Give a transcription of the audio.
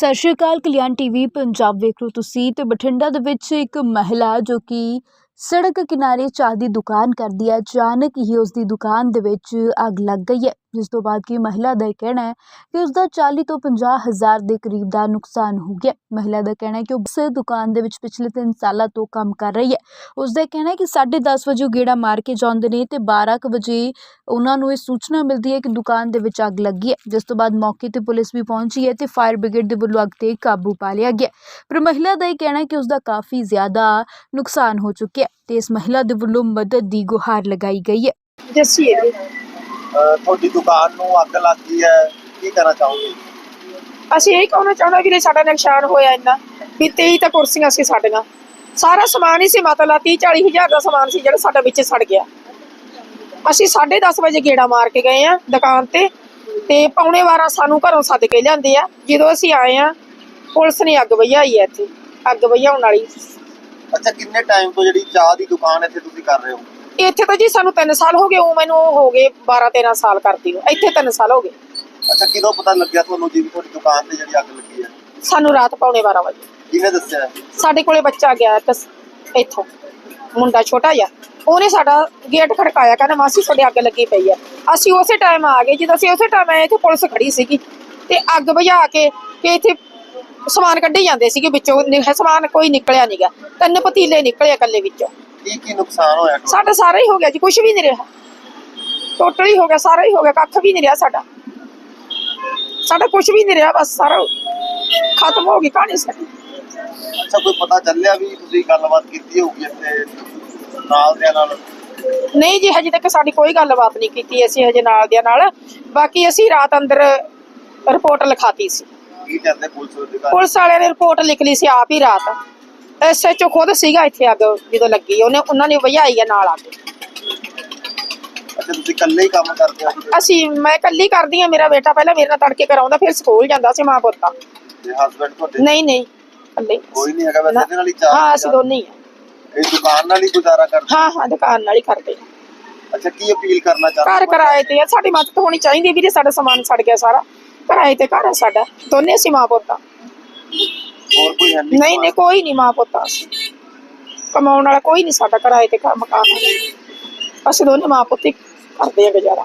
ਸਤਿ ਸ਼੍ਰੀ ਅਕਾਲ, ਕਲਿਆਣ ਟੀਵੀ, ਪੰਜਾਬ ਵੇਖ ਰਹੇ ਤੁਸੀਂ ਤੇ ਬਠਿੰਡਾ ਦੇ ਵਿੱਚ ਇੱਕ ਮਹਿਲਾ ਜੋ ਕਿ ਸੜਕ ਕਿਨਾਰੇ ਚਾਹ ਦੀ ਦੁਕਾਨ ਕਰਦੀ ਹੈ। ਅਚਾਨਕ ਹੀ ਉਸ ਦੀ ਦੁਕਾਨ ਦੇ ਵਿੱਚ ਅੱਗ ਲੱਗ ਗਈ ਹੈ। ਜਿਸ ਤੋਂ ਬਾਅਦ ਕੀ ਮਹਿਲਾ ਦਾ ਕਹਿਣਾ ਹੈ ਕਿ ਉਸ ਦਾ 40 ਤੋਂ 50 ਹਜ਼ਾਰ ਦੇ ਕਰੀਬ ਦਾ ਨੁਕਸਾਨ ਹੋ ਗਿਆ। ਮਹਿਲਾ ਦਾ ਕਹਿਣਾ ਹੈ ਕਿ ਉਹ ਉਸ ਦੁਕਾਨ ਦੇ ਵਿੱਚ ਪਿਛਲੇ 3 ਸਾਲਾਂ ਤੋਂ ਕੰਮ ਕਰ ਰਹੀ ਹੈ। ਉਸ ਦਾ ਕਹਿਣਾ ਹੈ ਕਿ 10:30 ਵਜੇ ਗੇੜਾ ਮਾਰ ਕੇ ਜਾਂਦੇ ਨੇ ਤੇ 12 ਵਜੇ ਉਹਨਾਂ ਨੂੰ ਇਹ ਸੂਚਨਾ ਮਿਲਦੀ ਹੈ ਕਿ ਦੁਕਾਨ ਦੇ ਵਿੱਚ ਅੱਗ ਲੱਗੀ ਹੈ, ਜਿਸ ਤੋਂ ਬਾਅਦ ਮੌਕੇ ਤੇ ਪੁਲਿਸ ਵੀ ਪਹੁੰਚੀ ਹੈ ਤੇ ਫਾਇਰ ਬ੍ਰਿਗੇਡ ਦੇ ਵੱਲੋਂ ਅੱਗ ਤੇ ਕਾਬੂ ਪਾ ਲਿਆ ਗਿਆ। ਪਰ ਮਹਿਲਾ ਦਾ ਇਹ ਕਹਿਣਾ ਹੈ ਕਿ ਉਸ ਦਾ ਕਾਫੀ ਜ਼ਿਆਦਾ ਨੁਕਸਾਨ ਹੋ ਚੁੱਕਿਆ ਤੇ ਇਸ ਮਹਿਲਾ ਦੇ ਵੱਲੋਂ ਮਦਦ ਦੀ ਗੁਹਾਰ ਲਗਾਈ ਗਈ ਹੈ। ਜੱਸੀ ਤੁਹਾਡੀ ਦੁਕਾਨ ਨੂੰ ਅੱਗ ਲੱਗ ਹੈ ਕੀ ਕਹਿਣਾ ਚਾਹੋਗੇ? ਅਸੀਂ ਇਹ ਕਹਿਣਾ ਚਾਹੁੰਦਾ ਵੀਰੇ ਸਾਡਾ ਨੁਕਸਾਨ ਹੋਇਆ ਇੰਨਾ ਵੀ 23 ਤਾਂ ਕੁਰਸੀਆਂ ਸੀ ਸਾਡੀਆਂ। ਸਾਰਾ ਸਮਾਨ ਹੀ ਸੀ ਮਤਲਬ 30 40 ਹਜ਼ਾਰ ਦਾ ਸਮਾਨ ਸੀ ਜਿਹੜਾ ਸਾਡਾ ਵਿੱਚ ਸੜ ਗਿਆ। ਅਸੀਂ 10:30 ਵਜੇ ਗੇੜਾ ਮਾਰ ਕੇ ਗਏ ਆ ਦੁਕਾਨ ਤੇ ਤੇ ਪੌਣੇ 12 ਸਾਨੂੰ ਘਰੋਂ ਸੱਦ ਕੇ ਲਿਆਂਦੇ ਆ। ਜਦੋਂ ਅਸੀਂ ਆਏ ਆ ਪੁਲਿਸ ਨੇ ਅੱਗ ਵਜਾਈ ਹੈ ਇੱਥੇ। ਅੱਗ ਵਜਾਉਣ ਵਾਲੀ। ਅੱਛਾ ਕਿੰਨੇ ਟਾਈਮ ਤੋਂ ਜਿਹੜੀ ਚਾਹ ਦੀ ਦੁਕਾਨ ਇੱਥੇ ਤੁਸੀਂ ਕਰ ਰਹੇ ਹੋ? ਇੱਥੇ ਤਾਂ ਜੀ ਸਾਨੂੰ 3 ਸਾਲ ਹੋ ਗਏ ਉਹ ਮੈਨੂੰ ਹੋ ਗਏ 12 13 ਸਾਲ ਕਰਦੀ ਨੂੰ। ਇੱਥੇ 3 ਸਾਲ ਹੋ ਗਏ। ਅੱਛਾ ਕਿਦੋਂ ਪਤਾ ਲੱਗਿਆ ਤੁਹਾਨੂੰ ਜੀ ਵੀ ਤੁਹਾਡੀ ਦੁਕਾਨ ਤੇ ਜਿਹੜੀ ਅੱਗ ਲੱਗੀ ਹੈ? ਸਾਨੂੰ ਰਾਤ ਪੌਣੇ 12 ਵਜੇ। ਕਿਹਨੇ ਦੱਸਿਆ? ਸਾਡੇ ਕੋਲੇ ਬੱਚਾ ਗਿਆ ਇੱਕ ਸ- ਇੱਥੋਂ। ਮੁੰਡਾ ਛੋਟਾ ਜਿਹਾ। ਉਹਨੇ ਸਾਡਾ ਗੇਟ ਖੜਕਾਇਆ ਕਹਿੰਦਾ ਮਾਸੀ ਤੁਹਾਡੇ ਅੱਗ ਲੱਗੀ ਪਈ ਆ ਅਸੀਂ ਉਸੇ ਟਾਈਮ ਆ ਗਏ ਜਦੋਂ ਅਸੀਂ ਉਸੇ ਟਾਈਮ ਆਏ ਇੱਥੇ ਪੁਲਿਸ ਖੜੀ ਸੀਗੀ। ਤੇ ਅੱਗ ਬੁਝਾ ਕੇ ਤੇ ਇੱਥੇ ਸਮਾਨ ਕੱਢੀ ਜਾਂਦੇ ਸੀਗੇ ਵਿੱਚੋਂ। ਨਿ- ਸਮਾਨ ਕੋਈ ਨਿਕਲਿਆ ਨਹੀਂਗਾ ਤਿੰਨ ਪਤੀਲੇ ਨਿਕਲੇ ਇਕੱਲੇ ਵਿੱਚੋਂ। ਕੀ ਕੀ ਨੁਕਸਾਨ ਹੋਇਆ? ਸਾਡਾ ਸਾਰਾ ਹੀ ਹੋ ਗਿਆ ਜੀ ਕੁਝ ਵੀ ਨਹੀਂ ਰਿਹਾ। ਟੋਟਲ ਹੀ ਹੋ ਗਿਆ ਸਾਰਾ ਹੀ ਹੋ ਗਿਆ ਕੱਖ ਵੀ ਨਹੀਂ ਰਿਹਾ ਸਾਡਾ। ਸਾਡਾ ਕੁਝ ਵੀ ਨਹੀਂ ਰਿਹਾ ਬਸ ਸਾਰਾ ਖਤਮ ਹੋ ਗਈ ਕਹਾਣੀ ਸਾਡੀ। ਅੱਛਾ ਕੋਈ ਪਤਾ ਚੱਲਿਆ ਵੀ ਤੁਸੀਂ ਗੱਲਬਾਤ ਕੀਤੀ ਹੋਊਗੀ ਇੱਥੇ ਨਾਲ ਦੇ ਨਾਲ? ਨਹੀਂ ਜੀ ਹਜੇ ਤੱਕ ਸਾਡੀ ਕੋਈ ਗੱਲਬਾਤ ਨਹੀਂ ਕੀਤੀ ਅਸੀਂ ਹਜੇ ਨਾਲ ਦਿਆਂ ਨਾਲ। ਬਾਕੀ ਅਸੀਂ ਰਾਤ ਅੰਦਰ ਰਿਪੋਰਟ ਲਿਖਾਤੀ ਸੀ। ਕੀ ਕਹਿੰਦੇ ਪੁਲਿਸ ਅਧਿਕਾਰੀ? ਪੁਲਿਸ ਵਾਲਿਆਂ ਨੇ ਰਿਪੋਰਟ ਲਿਖ ਲਈ ਸੀ ਆਪ ਹੀ ਰਾਤ। ਐਸਐਚਓ ਖੁਦ ਸੀਗਾ ਇੱਥੇ ਅੱਗ ਜਦੋਂ ਲੱਗੀ ਉਹਨੇ ਉਹਨਾਂ ਨੇ ਵਜਾਈ ਆ ਨਾਲ ਆ ਕੇ। ਅੱਛਾ ਤੁਸੀਂ ਇਕੱਲੇ ਹੀ ਕੰਮ ਕਰਦੇ ਹੋ? ਅਸੀਂ ਮੈਂ ਇਕੱਲੀ ਕਰਦੀ ਆ ਮੇਰਾ ਬੇਟਾ ਪਹਿਲਾਂ ਮੇਰੇ ਨਾਲ ਤੜਕੇ ਕਰਾਉਂਦਾ ਫਿਰ ਸਕੂਲ ਜਾਂਦਾ ਸੀ ਮਾਂ ਪੁੱਤ ਦਾ। ਤੇ ਹਸਬੰਡ ਤੁਹਾਡੇ? ਨਹੀਂ ਨਹੀਂ ਇਕੱਲੇ। ਕੋਈ ਨਹੀਂ ਹੈਗਾ ਵੈਸੇ ਨਾ। ਇਹਦੇ ਨਾਲ ਹੀ ਚਾਹ ਹਾਂ ਅਸੀਂ ਦੋਨੇ ਹੀ ਆ। ਇਹ ਦੁਕਾਨ ਨਾਲ ਹੀ ਗੁਜ਼ਾਰਾ ਕਰਦੇ? ਹਾਂ ਹਾਂ ਦੁਕਾਨ ਨਾਲ ਹੀ ਕਰਦੇ। ਆ। ਅੱਛਾ ਕੀ ਅਪੀਲ ਕਰਨਾ ਚਾਹੁੰਦੇ ਘਰ ਕਿਰਾਏ ਤੇ ਆ ਸਾਡੀ ਮਦਦ ਹੋਣੀ ਚਾਹੀਦੀ ਹੈ ਵੀਰੇ ਸਾਡਾ ਸਮਾਨ ਸੜ ਗਿਆ ਸਾਰਾ। ਕਿਰਾਏ ਤੇ ਘਰ ਆ ਸਾਡਾ ਦੋਨੇ ਅਸੀਂ ਮਾਂ ਪੁੱਤ ਆ। ਹੋਰ ਕੋਈ ਹੈ ਨਹੀਂ ਨਹੀਂ ਕੋਈ ਨਹੀਂ ਮਾਂ ਪੁੱਤ। ਆ ਅਸੀਂ ਕਮਾਉਣ ਵਾਲਾ ਕੋਈ ਨਹੀਂ ਸਾਡਾ ਕਿਰਾਏ ਤੇ ਘਰ ਮਕਾਨ ਆ। ਅਸੀਂ ਦੋਨੇ ਮਾਂ ਪੁੱਤ ਹੀ ਕਰਦੇ ਆ ਗੁਜ਼ਾਰਾ।